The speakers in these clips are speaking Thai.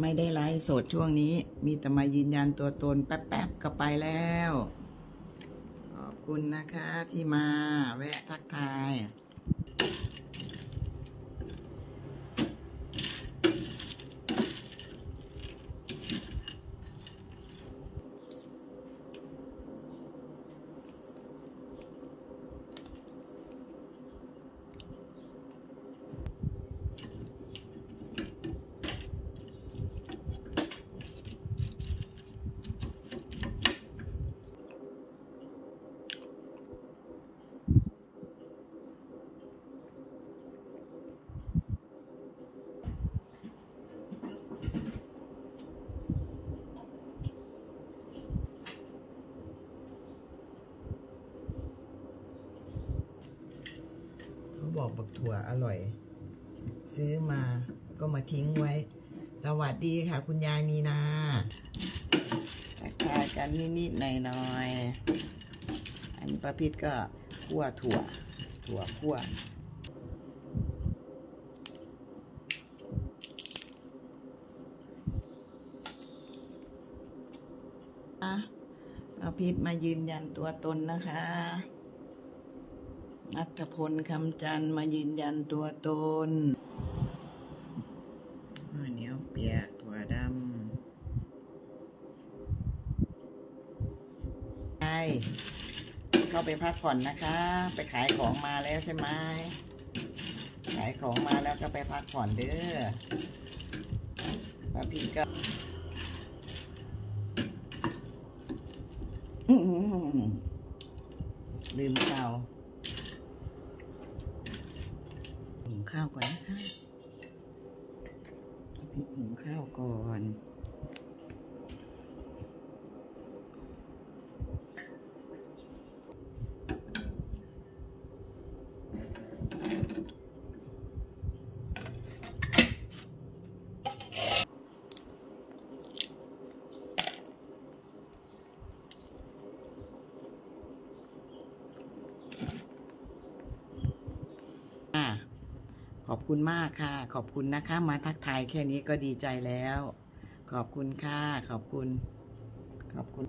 ไม่ได้ไลฟ์สดช่วงนี้ มีแต่มายืนยันตัวตนแป๊บๆก็ไปแล้ว ขอบคุณนะคะที่มาแวะทักทาย บอกบักถั่วอร่อย ซื้อมาก็มาทิ้งไว้ สวัสดีค่ะ คุณยายมีนาทักทายกันนิดๆหน่อยๆอันนี้ป้าพิษก็คั่วถั่ว ถั่วคั่วอะป้าพิษมายืนยันตัวตนนะคะ นัทพลคำจันทร์มายืนยันตัวตนข้าวเหนียวเปียกถั่วดำไปเข้าไปพักผ่อนนะคะ ไปขายของมาแล้วใช่ไหมขายของมาแล้วก็ไปพักผ่อนเด้อป้าพี่ก็อื้อหือลืมเตา หุง ข้าวก่อนนะคะพริกหุงข้าวก่อน อะขอบ คุณมากค่ะ ขอบคุณนะคะ มาทักทายแค่นี้ก็ดีใจแล้ว ขอบคุณค่ะ ขอบคุณ ขอบคุณ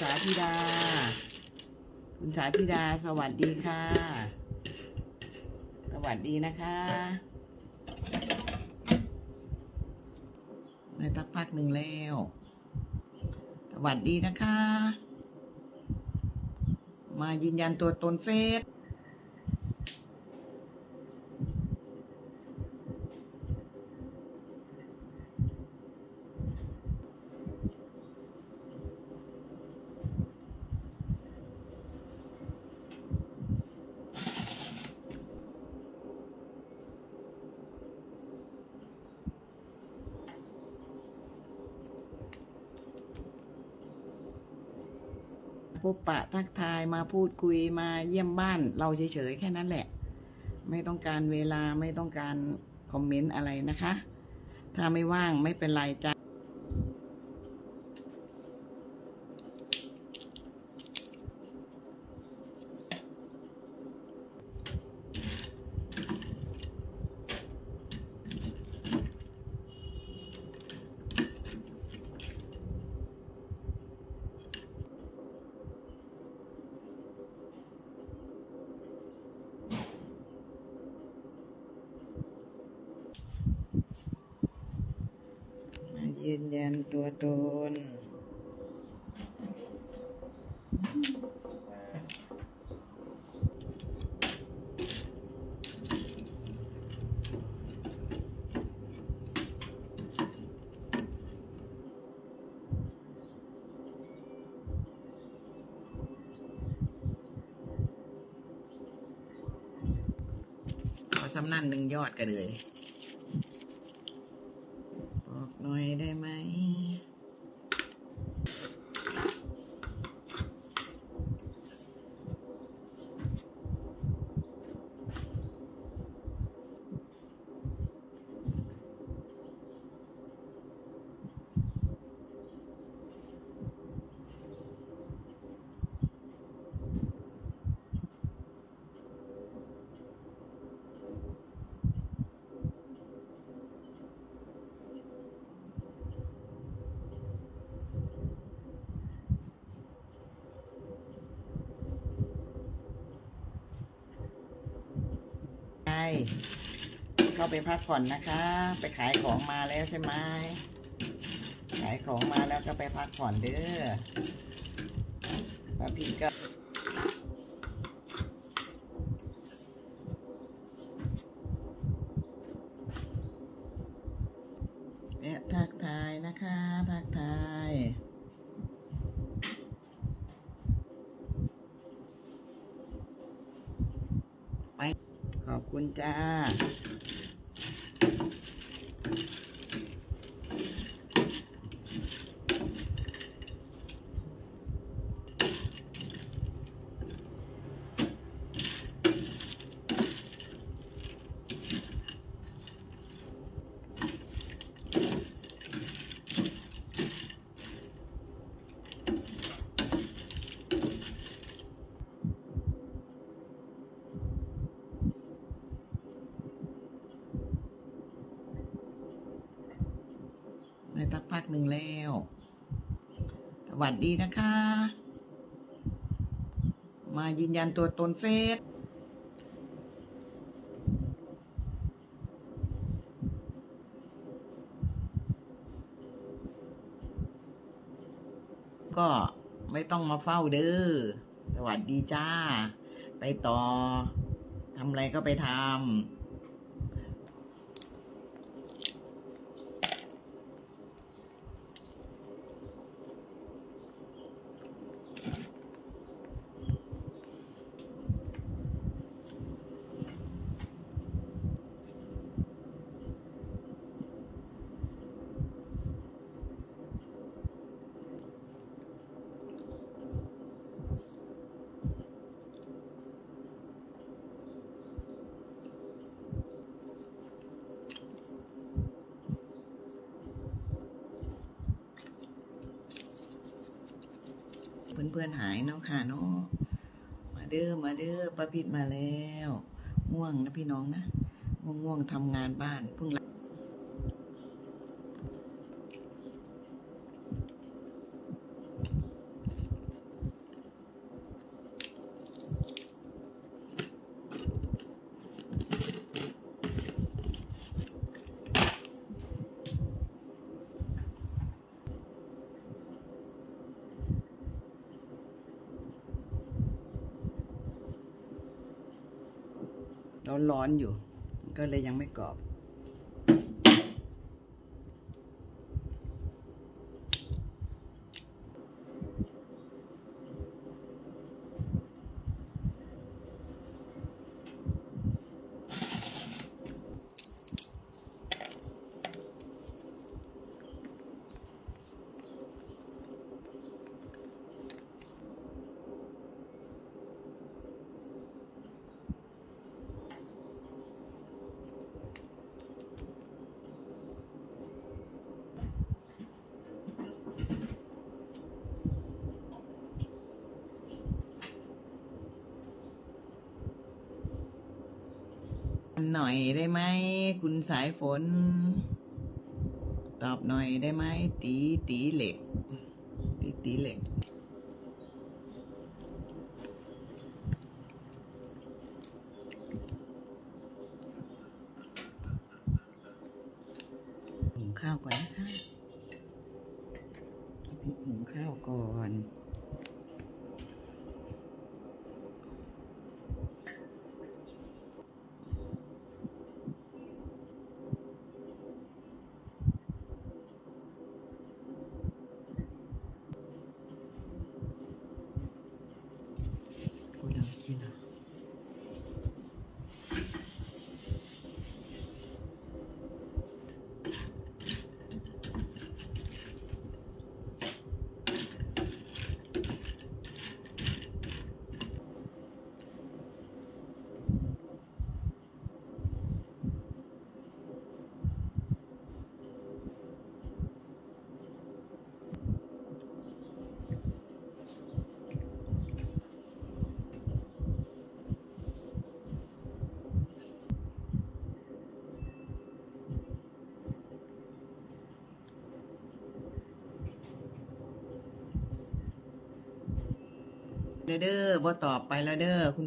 สาธิดา คุณสาธิดา สวัสดีค่ะ วัสดีนะคะในตักพักหนึ่งแล้ว สวัสดีนะคะ มายืนยันตัวตนเฟซ พบปะทักทายมาพูดคุยมาเยี่ยมบ้าน เราเฉยๆแค่นั้นแหละ ไม่ต้องการเวลาไม่ต้องการคอมเมนต์อะไรนะคะ ถ้าไม่ว่างไม่เป็นไรจ้ะมา ยืนยันตัวตนขอสำนันหนึ่งยอดกันเลย บอกหน่อยได้ไหม อ เข้าไปพักผ่อนนะคะ ไปขายของมาแล้วใช่ไหมขายของมาแล้วก็ไปพักผ่อนเด้อป้าพี่ก็ และทักทายนะคะ ทักทาย ไป ขอบคุณจ้า ได้สักพักหนึ่งแล้ว สวัสดีนะคะ มายืนยันตัวตนเฟซก็ไม่ต้องมาเฝ้าเด้อ สวัสดีจ้า ไปต่อ ทำอะไรก็ไปทำ เพื่อนๆหายเนาะค่ะเนาะมาเด้อมาเด้อป้าพิษมาแล้ว ง่วงนะพี่น้องนะง่วงง่วงๆทำงานบ้านเพิ่งละ ร้อนๆอยู่ ก็เลยยังไม่กรอบ หน่อยได้ไหม คุณสายฝน ตอบหน่อยได้ไหม ตีตีเหล็ก ตีตีเหล็ก หุงข้าวก่อนนะคะหุงข้าวก่อน กูเดาที่ไหน เด้อเด้อ บ่ตอบไปแล้วเด้อ คุณ